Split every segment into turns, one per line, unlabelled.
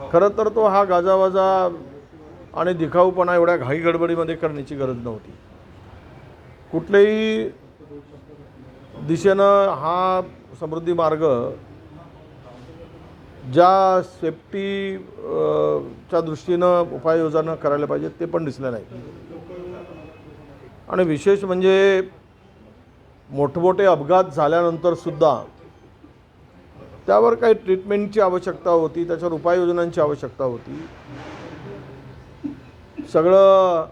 हो. खरं तर तो हा गाजावाजा आणि दिखाऊपणा एवढ्या घाई गडबडीमध्ये करण्याची गरज नव्हती. कुठल्याही दिशेनं हा समृद्धी मार्ग ज्या सेफ्टी च्या दृष्टीनं उपाययोजना करायला पाहिजेत ते पण दिसलं नाही. आणि विशेष म्हणजे मोठमोठे अपघात झाल्यानंतर सुद्धा त्यावर काही ट्रीटमेंटची आवश्यकता होती त्याच्यावर उपाययोजनांची आवश्यकता होती. सगळं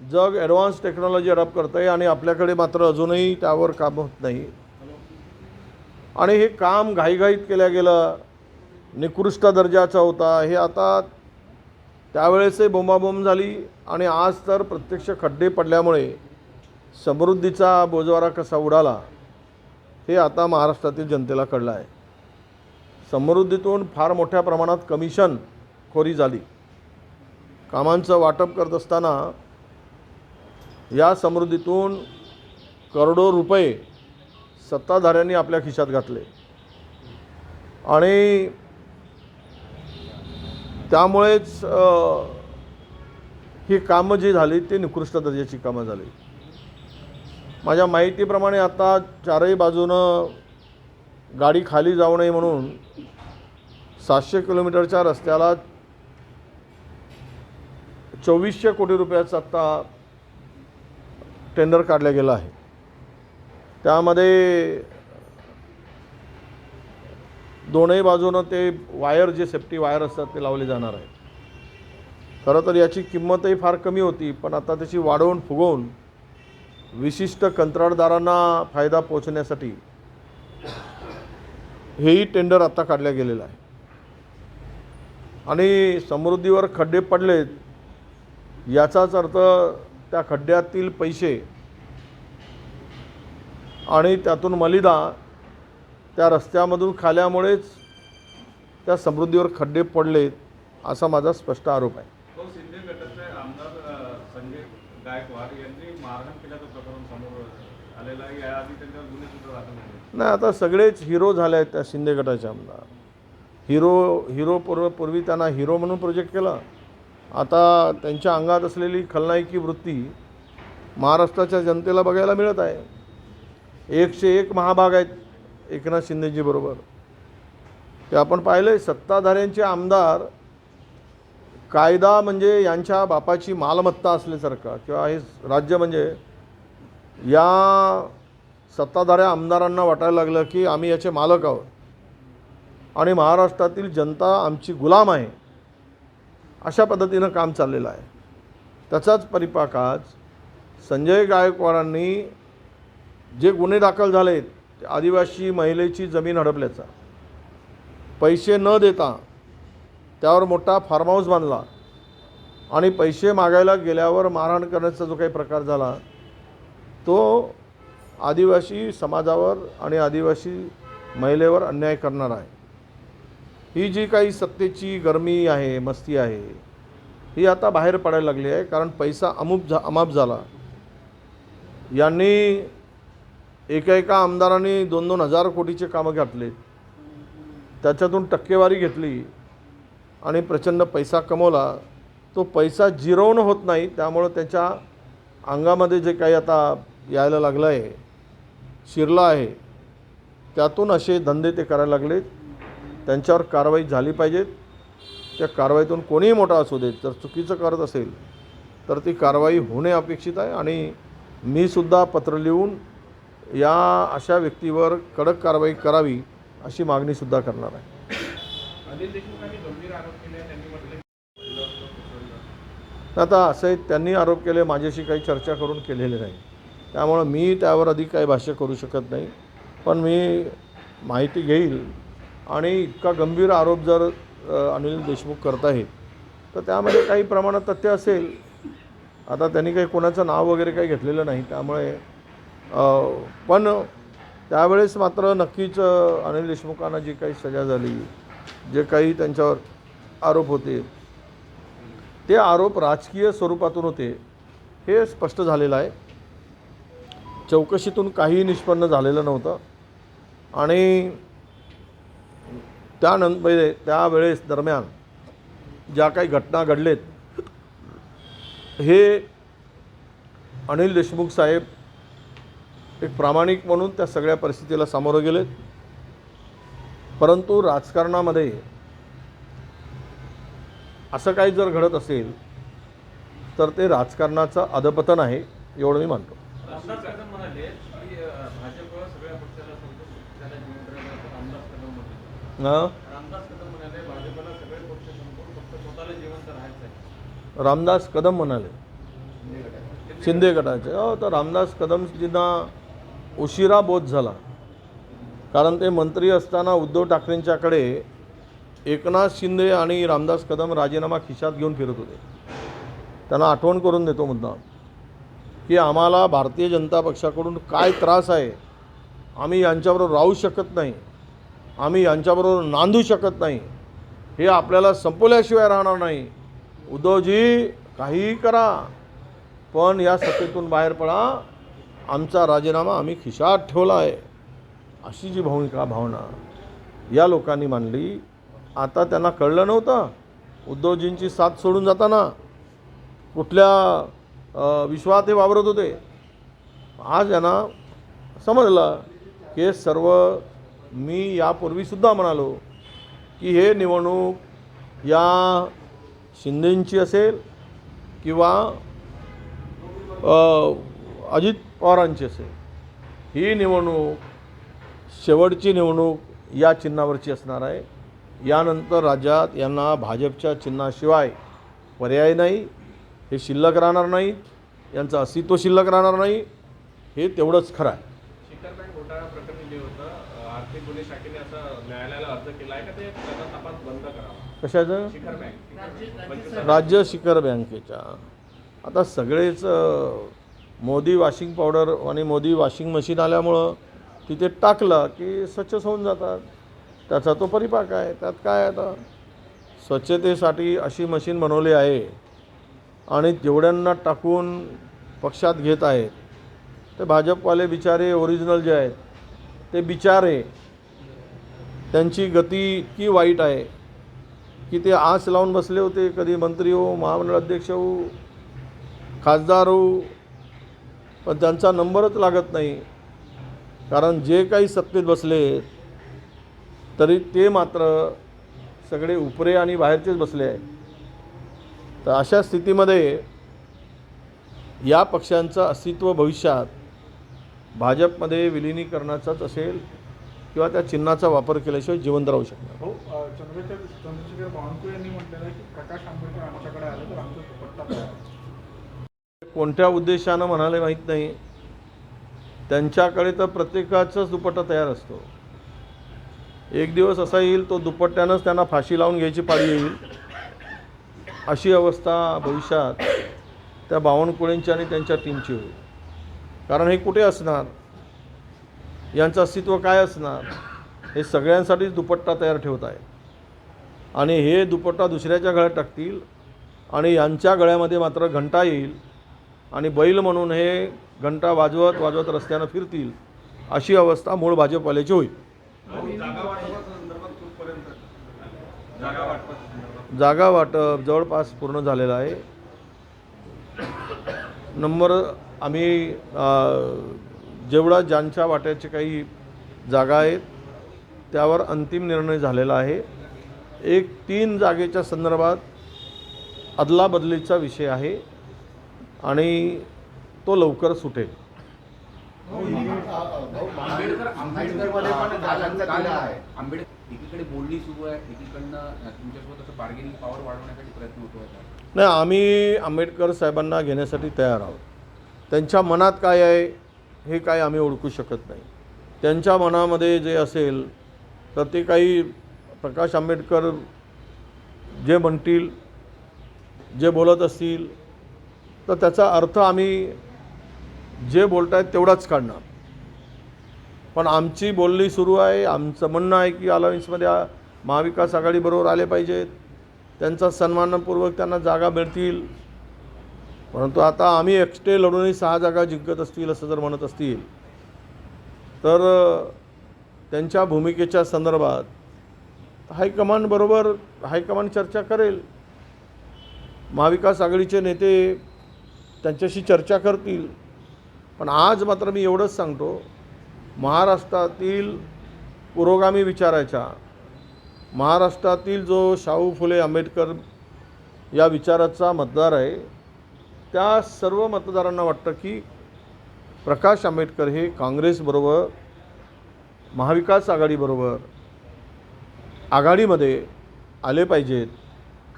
जग ॲडव्हान्स टेक्नॉलॉजी अडॉप्ट करतं आहे आणि आपल्याकडे मात्र अजूनही त्यावर काम होत नाही. आणि हे काम घाईघाईत केलं गेलं निकृष्ट दर्जाचा होता हे आता त्यावेळेसही बोंबाबोंब झाली आणि आज तर प्रत्यक्ष खड्डे पडल्यामुळे समृद्धीचा बोजवारा कसा उडाला हे आता महाराष्ट्रातील जनतेला कळलं आहे. समृद्धीतून फार मोठ्या प्रमाणात कमिशन खोरी झाली. कामांचं वाटप करत असताना या समृद्धीतून करोडो रुपये सत्ताधाऱ्यांनी आपल्या खिशात घातले. आणि त्यामुळेच ही कामं जी झाली ती निकृष्ट दर्जाची कामं झाली. माझ्या माहितीप्रमाणे आता चारही बाजूनं गाडी खाली जाऊ नये म्हणून सातशे किलोमीटरच्या रस्त्याला चोवीसशे कोटी रुपयाचा आत्ता टेंडर काढलं गेलं आहे. त्यामध्ये दोनही बाजूनं ते वायर जे सेफ्टी वायर असतात ते लावले जाणार आहे खरं तर याची किंमतही फार कमी होती पण आता त्याची वाढवून फुगवून विशिष्ट कंत्राटदारांना फायदा पोचण्यासाठी हेही टेंडर आता काढलं गेलेलं आहे. आणि समृद्धीवर खड्डे पडलेत याचाच अर्थ त्या खड्ड्यातील पैसे आणि त्यातून मलिदा त्या रस्त्यामधून खाल्यामुळेच त्या समृद्धीवर खड्डे पडलेत असा माझा स्पष्ट आरोप आहे. नाही आता सगळेच हिरो झाले आहेत त्या शिंदे गटाचे आमदार. हिरो हिरो पूर्व पूर्वी त्यांना हिरो म्हणून प्रोजेक्ट केला. आता त्यांच्या अंगात असलेली खलनायकी वृत्ती महाराष्ट्राच्या जनतेला बघायला मिळत आहे. एकशे एक महाभाग आहेत एकनाथ शिंदेजीबरोबर ते आपण पाहिलं आहे सत्ताधाऱ्यांचे आमदार कायदा म्हणजे यांच्या बापाची मालमत्ता असल्यासारखा किंवा हे राज्य म्हणजे या सत्ताधाऱ्या आमदारांना वाटायला लागलं की आम्ही याचे मालक आहोत. आणि महाराष्ट्रातील जनता आमची गुलाम आहे अशा पद्धतीनं काम चाललेलं आहे. त्याचाच परिपाक आज संजय गायकवाडांनी जे गुन्हे दाखल झालेत ते आदिवासी महिलेची जमीन हडपल्याचा पैसे न देता त्यावर मोठा फार्म हाऊस बांधला आणि पैसे मागायला गेल्यावर मारहाण करण्याचा जो काही प्रकार झाला तो आदिवासी समाजावर आणि आदिवासी महिलेवर अन्याय करणार आहे. ही जी काही सत्तेची गरमी आहे मस्ती आहे ही आता बाहेर पडायला लागली आहे कारण पैसा अमूप झा अमाप झाला. यांनी एका एका आमदारांनी दोन दोन हजार कोटीचे कामं घातले. त्याच्यातून टक्केवारी घेतली आणि प्रचंड पैसा कमवला. तो पैसा जिरवणं होत नाही त्यामुळं त्याच्या अंगामध्ये जे काही आता यायला लागलं आहे शिरलं आहे त्यातून असे धंदे ते करायला लागलेत. त्यांच्यावर कारवाई झाली पाहिजेत त्या कारवाईतून कोणीही मोठा असू देत जर चुकीचं करत असेल तर ती कारवाई होणे अपेक्षित आहे. आणि मी सुद्धा पत्र लिहून या अशा व्यक्तीवर कडक कारवाई करावी अशी मागणीसुद्धा करणार आहे. आता असं आहे, त्यांनी आरोप केले माझ्याशी काही चर्चा करून केलेले नाही. त्यामुळं मी त्यावर अधिक काही भाष्य करू शकत नाही. पण मी माहिती घेईल आणि इतका गंभीर आरोप जर अनिल देशमुख करत आहेत तर त्यामध्ये काही प्रमाणात तथ्य असेल. आता त्यांनी काही कोणाचं नाव वगैरे काही घेतलेलं नाही त्यामुळे पण त्यावेळेस मात्र नक्कीच अनिल देशमुखांना जी काही सजा झाली जे काही त्यांच्यावर आरोप होते ते आरोप राजकीय स्वरूपातून होते हे स्पष्ट झालेलं आहे. चौकशीतून काहीही निष्पन्न झालेलं नव्हतं. आणि त्यानंतर म्हणजे त्यावेळेस दरम्यान ज्या काही घटना घडलेत हे अनिल देशमुख साहेब एक प्रामाणिक म्हणून त्या सगळ्या परिस्थितीला सामोरं गेलेत. परंतु राजकारणामध्ये असं काही जर घडत असेल तर ते राजकारणाचं अधपतन आहे एवढं मी मानतो
रामदास कदम म्हणाले की अं, भाजप सगळ्या पक्षाला संतोष पक्षाला जिवंत राहण्याचं रामदास कदम म्हणाले
हां
रामदास कदम म्हणाले भाजपला सगळे पक्ष संपवून फक्त स्वतःला जिवंत राहायचं आहे
रामदास कदम म्हणाले शिंदे गटाचे. हो तर रामदास कदमजींना उशिरा बोध झाला. कारण ते मंत्री असताना उद्धव ठाकरेंच्याकडे एकनाथ शिंदे आणि रामदास कदम राजीनामा खिशात घेऊन फिरत होते. त्यांना आठवण करून देतो मुद्दा की आम्हाला भारतीय जनता पक्षाकडून काय त्रास आहे आम्ही यांच्याबरोबर राहू शकत नाही. आम्ही यांच्याबरोबर नांदू शकत नाही. हे आपल्याला संपवल्याशिवाय राहणार नाही. उद्धवजी काहीही करा. पण या सत्तेतून बाहेर पडा. आमचा राजीनामा आम्ही खिशात ठेवला आहे. अशी जी भूमिका भावना या लोकांनी मांडली. आता त्यांना कळलं नव्हतं. उद्धवजींची साथ सोडून जाताना कुठल्या विश्वात हे वावरत होते. आज यांना समजलं की सर्व मी यापूर्वीसुद्धा म्हणालो की हे निवडणूक या शिंदेंची असेल किंवा अजित पवारांची असेल ही निवडणूक शेवटची निवडणूक या चिन्हावरची असणार आहे. यानंतर राज्यात यांना भाजपच्या चिन्हाशिवाय पर्याय नाही हे शिल्लक राहणार नाही यांचं अस्तित्व शिल्लक राहणार नाही हे तेवढंच खरं आहे
शिखर बँक घोटाळा प्रकरणी जे होतं अं, आर्थिक गुन्हे शाखेने असं न्यायालयाला अर्ज केला आहे का ते त्याचा तपास बंद करावा?
कशाचं?
शिखर बँक. पंचवीस
राज्य शिखर बँकेच्या. आता सगळेच मोदी वॉशिंग पावडर आणि मोदी वॉशिंग मशीन आल्यामुळं तिथे टाकलं की स्वच्छ होऊन जातात. त्याचा तो परिपाक आहे. त्यात काय आता? स्वच्छतेसाठी अशी मशीन बनवली आहे आणि जेवढ्यांना टाकून पक्षात घेत आहेत. ते भाजपवाले बिचारे ओरिजिनल जे आहेत ते बिचारे त्यांची गती इतकी वाईट आहे की ते आस लावून बसले होते. कधी मंत्री हो महामंडळ अध्यक्ष हो खासदार हो पण त्यांचा नंबरच लागत नाही. कारण जे काही सत्तेत बसले तरी ते मात्र सगळे उपरे आणि बाहेरचेच बसले आहे तर अशा स्थितीमध्ये या पक्षांचं अस्तित्व भविष्यात भाजपमध्ये विलीनीकरणाचाच असेल किंवा त्या चिन्हाचा वापर केल्याशिवाय जिवंत राहू शकणार.
हो चंद्रशेखर चंद्रशेखर बावनकुळे यांनी म्हटलेलं आहे की प्रकाश आंबेडकर आमच्याकडे आले तर आमचा.
कोणत्या उद्देशानं म्हणाले माहीत नाही. त्यांच्याकडे तर प्रत्येकाचाच दुपट्टा तयार असतो. एक दिवस असा येईल तो दुपट्ट्यानंच त्यांना फाशी लावून घ्यायची पाळी येईल. अशी अवस्था भविष्यात त्या बावनकुळेंची आणि त्यांच्या टीमची होईल. कारण हे कुठे असणार? यांचं अस्तित्व काय असणार? हे सगळ्यांसाठीच दुपट्टा तयार ठेवत आहे. आणि हे दुपट्टा दुसऱ्याच्या गळ्यात टाकतील आणि यांच्या गळ्यामध्ये मात्र घंटा येईल आणि बैल म्हणून हे घंटा वाजवत वाजवत रस्त्यानं फिरतील अशी अवस्था मूळ भाजपवाल्याची होईल.
जागा
वाटप जवळपास पूर्ण झालेलं आहे. नंबर आम्ही जेवढा ज्यांच्या वाट्याचे काही जागा आहेत त्यावर अंतिम निर्णय झालेला आहे. एक तीन जागेच्या संदर्भात अदलाबदलीचा विषय आहे आणि तो लवकर सुटेल. नाही आम्ही आंबेडकर साहेबांना घेण्यासाठी तयार आहोत. त्यांच्या मनात काय आहे हे काय आम्ही ओळखू शकत नाही. त्यांच्या मनामध्ये जे असेल तर ते काही प्रकाश आंबेडकर जे म्हणतील जे बोलत असतील तर त्याचा अर्थ आम्ही जे बोलत आहेत तेवढाच काढणार. पण आमची बोलणी सुरू आहे आमचं म्हणणं आहे की अलायन्समध्ये महाविकास आघाडीबरोबर आले पाहिजेत. त्यांचा सन्मानपूर्वक त्यांना जागा मिळतील. परंतु आता आम्ही एक्स्टे लढूनही सहा जागा जिंकत असतील असं जर म्हणत असतील तर त्यांच्या भूमिकेच्या संदर्भात हायकमांडबरोबर हायकमांड चर्चा करेल. महाविकास आघाडीचे नेते त्यांच्याशी चर्चा करतील. पण आज मात्र मी एवढंच सांगतो महाराष्ट्रातील पुरोगामी विचाराच्या महाराष्ट्रातील जो शाहू फुले आंबेडकर या विचाराचा मतदार आहे त्या सर्व मतदारांना वाटतं की प्रकाश आंबेडकर हे काँग्रेसबरोबर महाविकास आघाडीबरोबर आघाडीमध्ये आले पाहिजेत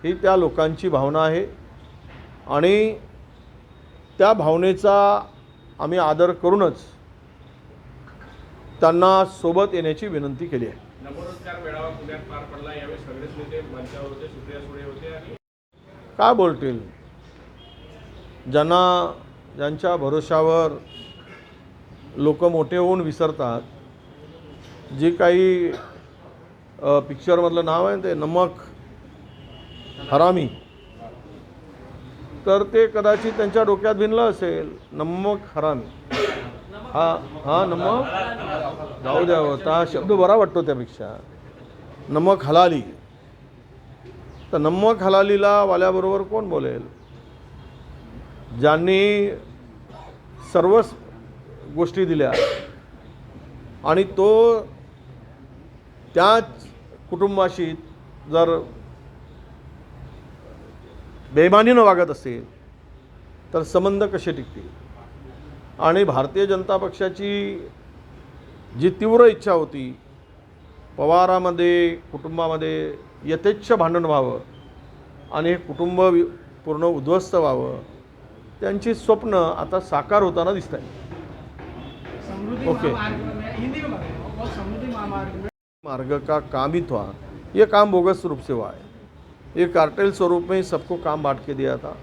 ही त्या लोकांची भावना आहे. आणि त्या भावनेचा आम्ही आदर करूनच त्यांना सोबत येण्याची विनंती केली आहे. काय बोलतील? ज्यांना ज्यांच्या भरोशावर लोक मोठे होऊन विसरतात जे काही पिक्चरमधलं नाव आहे ते नमक हरामी तर ते कदाचित त्यांच्या डोक्यात भिनलं असेल नमक हरामी. हा हा नमक? जाऊ द्या होता हा शब्द बरा वाटतो त्यापेक्षा. नमक हलाली. तर नमक हलालीला वाल्याबरोबर कोण बोलेल? ज्यांनी सर्वच गोष्टी दिल्या आणि तो त्याच कुटुंबाशी जर बेमानीनं वागत असेल तर संबंध कसे टिकतील? आणि भारतीय जनता पक्षाची जी तीव्र इच्छा होती पवारामध्ये कुटुंबामध्ये यथेच्छ भांडण व्हावं आणि हे कुटुंब वि- पूर्ण उद्ध्वस्त व्हावं त्यांची स्वप्न आता साकार होताना दिसत आहे ओके। मार्ग का काम ही था ये काम बोगस रूप से हुआ है। ये कार्टेल स्वरूप में ही सबको काम बांट के दिया था।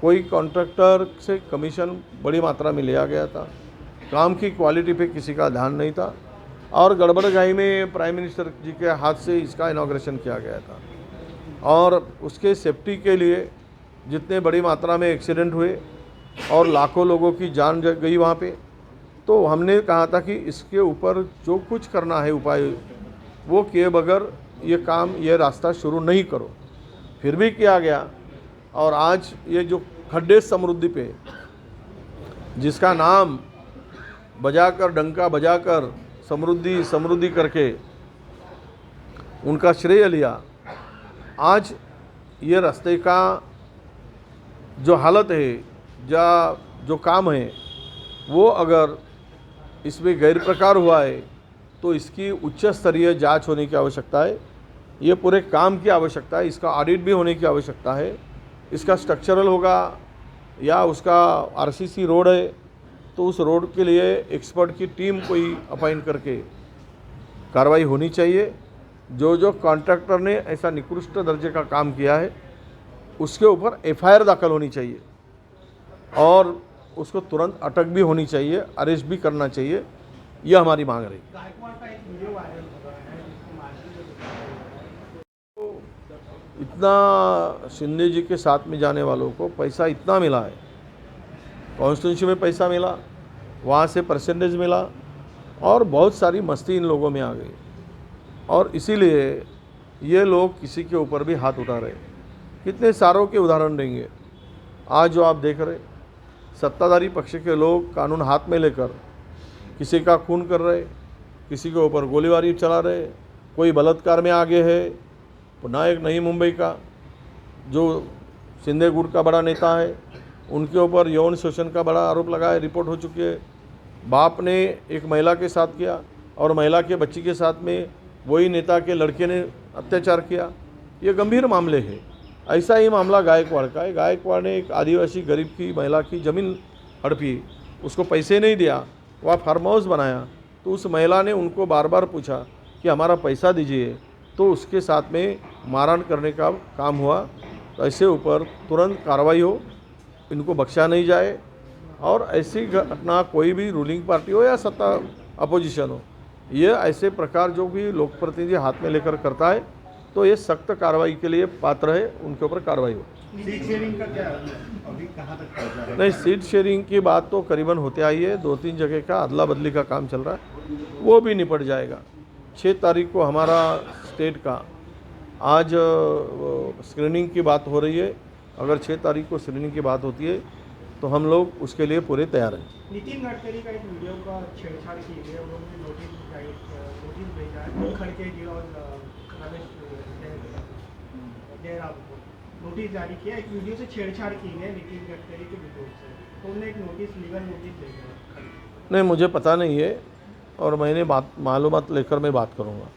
कोई कॉन्ट्रैक्टर से कमीशन बड़ी मात्रा में लिया गया था। काम की क्वालिटी पे किसी का ध्यान नहीं था। और गड़बड़गाही में प्राइम मिनिस्टर जी के हाथ से इसका इनाग्रेशन किया गया था। और उसके सेफ्टी के लिए जितने बड़ी मात्रा में एक्सीडेंट हुए और लाखों लोगों की जान गई वहाँ पे तो हमने कहा था कि इसके ऊपर जो कुछ करना है उपाय, वो किए बगैर ये काम, ये रास्ता शुरू नहीं करो। फिर भी किया गया और आज ये जो खड्डे समृद्धि पे, जिसका नाम बजाकर, डंका बजाकर समृद्धि समृद्धि करके उनका श्रेय लिया, आज ये रास्ते का जो हालत है या जो काम है, वो अगर इसमें गैर प्रकार हुआ है तो इसकी उच्च स्तरीय जाँच होने की आवश्यकता है। ये पूरे काम की आवश्यकता है, इसका ऑडिट भी होने की आवश्यकता है। इसका स्ट्रक्चरल होगा या उसका आरसीसी रोड है तो उस रोड के लिए एक्सपर्ट की टीम कोई अपॉइंट करके कार्रवाई होनी चाहिए। जो जो कॉन्ट्रैक्टर ने ऐसा निकृष्ट दर्जे का काम किया है उसके ऊपर एफआईआर दाखिल होनी चाहिए। और उसको तुरंत अटक भी होनी चाहिए, अरेस्ट भी करना चाहिए, यह हमारी मांग रही
हो। है
इतना शिंदे जी के साथ में जाने वालों को पैसा इतना मिला है। कॉन्स्टिट्यूंसी में पैसा मिला, वहाँ से परसेंटेज मिला, और बहुत सारी मस्ती इन लोगों में आ गई। और इसीलिए ये लोग किसी के ऊपर भी हाथ उठा रहे कितने सारों के उदाहरण देंगे? आज जो आप देख रहे सत्ताधारी पक्ष के लोग कानून हाथ में लेकर किसी का खून कर रहे किसी के ऊपर गोलीबारी चला रहे कोई बलात्कार में आगे है पुनः एक नई मुंबई का, जो सिंधे गुट का बड़ा नेता है, उनके ऊपर यौन शोषण का बड़ा आरोप लगा है रिपोर्ट हो चुकी है। बाप ने एक महिला के साथ किया और महिला के बच्ची के साथ में वही नेता के लड़के ने अत्याचार किया। ये गंभीर मामले हैं। ऐसा ही मामला गायकवाड़ का है। गायकवाड़ ने एक आदिवासी गरीब की, महिला की ज़मीन हड़पी, उसको पैसे नहीं दिया, वह फार्म हाउस बनाया तो उस महिला ने उनको बार बार पूछा कि हमारा पैसा दीजिए तो उसके साथ में मारहाण करने का काम हुआ। तो ऐसे ऊपर तुरंत कार्रवाई हो, इनको बख्शा नहीं जाए, और ऐसी घटना कोई भी रूलिंग पार्टी हो या सत्ता अपोजिशन हो, ये ऐसे प्रकार जो भी लोकप्रतिनिधि हाथ में लेकर करता है तो ये सख्त कार्रवाई के लिए पात्र है उनके ऊपर कार्रवाई हो।
सीट शेयरिंग का क्या अभी कहाँ तक पहुँचा है?
नहीं सीट शेयरिंग की बात तो करीबन होते आई है दो तीन जगह का अदला बदली का काम चल रहा है वो भी निपट जाएगा। छः तारीख को हमारा स्टेट का आज स्क्रीनिंग की बात हो रही है अगर छः तारीख को स्क्रीनिंग की बात होती है तो हम लोग उसके लिए पूरे तैयार हैं।
नितिन गडकरी का एक वीडियो का छेड़छाड़ की है उन्होंने नोटिस नोटिस भेजा है खड़के जी और नोटिस जारी किया एक वीडियो से छेड़छाड़ की है नितिन गडकरी के विरोध से। तो उन्होंने एक नोटिस लीगल नोटिस भेजा
नहीं मुझे पता नहीं है और मैंने बात मालूमत लेकर मैं बात करूँगा।